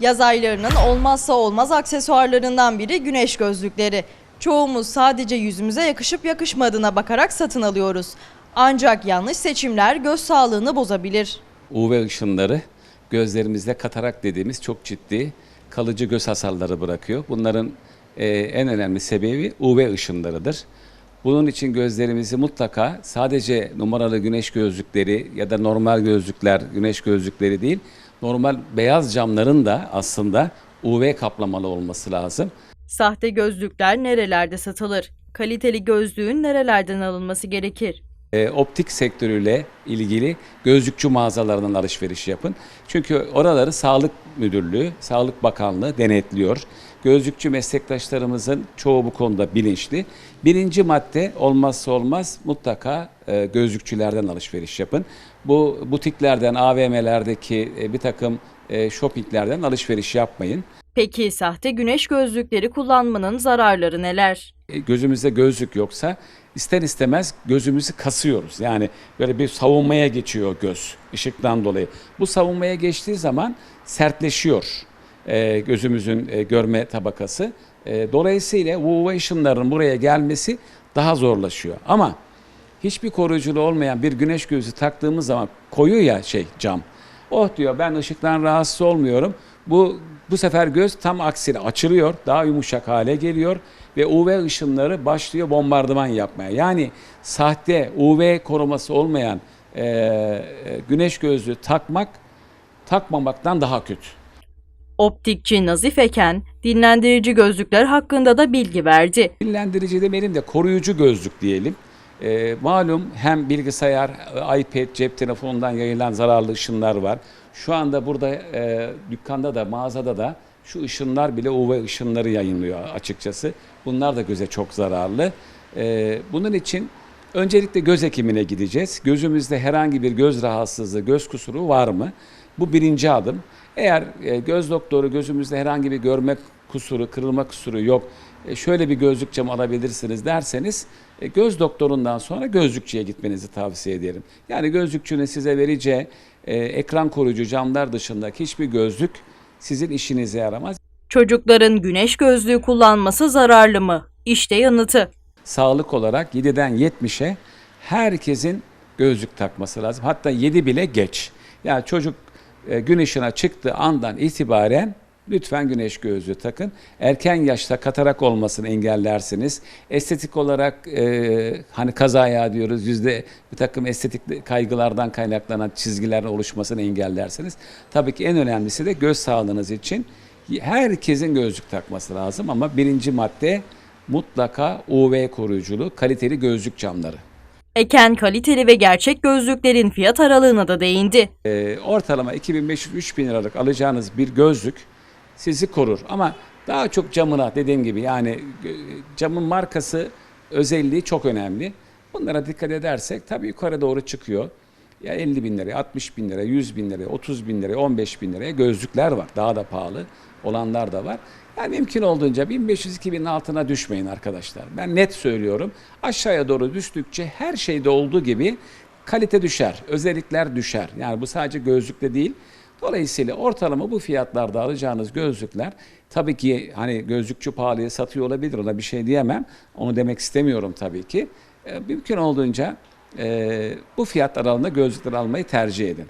Yaz aylarının olmazsa olmaz aksesuarlarından biri güneş gözlükleri. Çoğumuz sadece yüzümüze yakışıp yakışmadığına bakarak satın alıyoruz. Ancak yanlış seçimler göz sağlığını bozabilir. UV ışınları gözlerimizde katarak dediğimiz çok ciddi kalıcı göz hasarları bırakıyor. Bunların e, en önemli sebebi UV ışınlarıdır. Bunun için gözlerimizi mutlaka sadece numaralı güneş gözlükleri ya da normal gözlükler, güneş gözlükleri değil, normal beyaz camların da aslında UV kaplamalı olması lazım. Sahte gözlükler nerelerde satılır? Kaliteli gözlüğün nerelerden alınması gerekir? E, optik sektörüyle ilgili gözlükçü mağazalarından alışveriş yapın. Çünkü oraları Sağlık Müdürlüğü, Sağlık Bakanlığı denetliyor. Gözlükçü meslektaşlarımızın çoğu bu konuda bilinçli. Birinci madde olmazsa olmaz mutlaka e, gözlükçülerden alışveriş yapın. Bu butiklerden, AVM'lerdeki e, bir takım e, shoppinglerden alışveriş yapmayın. Peki sahte güneş gözlükleri kullanmanın zararları neler? E, gözümüzde gözlük yoksa ister istemez gözümüzü kasıyoruz. Yani böyle bir savunmaya geçiyor göz ışıktan dolayı. Bu savunmaya geçtiği zaman sertleşiyor e, gözümüzün e, görme tabakası. E, dolayısıyla UV ışınların buraya gelmesi daha zorlaşıyor. Ama hiçbir koruyuculuğu olmayan bir güneş gözü taktığımız zaman koyu ya şey cam. Oh diyor ben ışıktan rahatsız olmuyorum. Bu bu sefer göz tam aksine açılıyor, daha yumuşak hale geliyor ve UV ışınları başlıyor bombardıman yapmaya. Yani sahte UV koruması olmayan e, güneş gözlüğü takmak takmamaktan daha kötü. Optikçi Nazif Eken, dinlendirici gözlükler hakkında da bilgi verdi. Dinlendirici demeyelim de koruyucu gözlük diyelim. Ee, malum hem bilgisayar, iPad, cep telefonundan yayılan zararlı ışınlar var. Şu anda burada e, dükkanda da mağazada da şu ışınlar bile UV ışınları yayınlıyor açıkçası. Bunlar da göze çok zararlı. Ee, bunun için öncelikle göz hekimine gideceğiz. Gözümüzde herhangi bir göz rahatsızlığı, göz kusuru var mı? Bu birinci adım. Eğer e, göz doktoru gözümüzde herhangi bir görme kusuru, kırılma kusuru yok, e, şöyle bir gözlük camı alabilirsiniz derseniz e, göz doktorundan sonra gözlükçüye gitmenizi tavsiye ederim. Yani gözlükçünün size vereceği ekran koruyucu camlar dışındaki hiçbir gözlük sizin işinize yaramaz. Çocukların güneş gözlüğü kullanması zararlı mı? İşte yanıtı. Sağlık olarak 7'den 70'e herkesin gözlük takması lazım. Hatta 7 bile geç. Yani çocuk e, gün ışığına çıktığı andan itibaren lütfen güneş gözlüğü takın. Erken yaşta katarak olmasını engellersiniz. Estetik olarak e, hani kazaya diyoruz yüzde bir takım estetik kaygılardan kaynaklanan çizgilerin oluşmasını engellersiniz. Tabii ki en önemlisi de göz sağlığınız için herkesin gözlük takması lazım ama birinci madde mutlaka UV koruyuculu kaliteli gözlük camları. Eken kaliteli ve gerçek gözlüklerin fiyat aralığına da değindi. Ee, ortalama 2500-3000 liralık alacağınız bir gözlük sizi korur. Ama daha çok camına dediğim gibi yani e, camın markası özelliği çok önemli. Bunlara dikkat edersek tabii yukarı doğru çıkıyor. Ya 50 bin liraya, 60 bin liraya, 100 bin liraya, 30 bin liraya, 15 bin liraya gözlükler var. Daha da pahalı olanlar da var. Yani mümkün olduğunca 1500-2000'in altına düşmeyin arkadaşlar. Ben net söylüyorum. Aşağıya doğru düştükçe her şeyde olduğu gibi kalite düşer, özellikler düşer. Yani bu sadece gözlükte değil. Dolayısıyla ortalama bu fiyatlarda alacağınız gözlükler tabii ki hani gözlükçü pahalıya satıyor olabilir ona bir şey diyemem. Onu demek istemiyorum tabii ki. E, mümkün olduğunca bu fiyat aralığında gözlükler almayı tercih edin.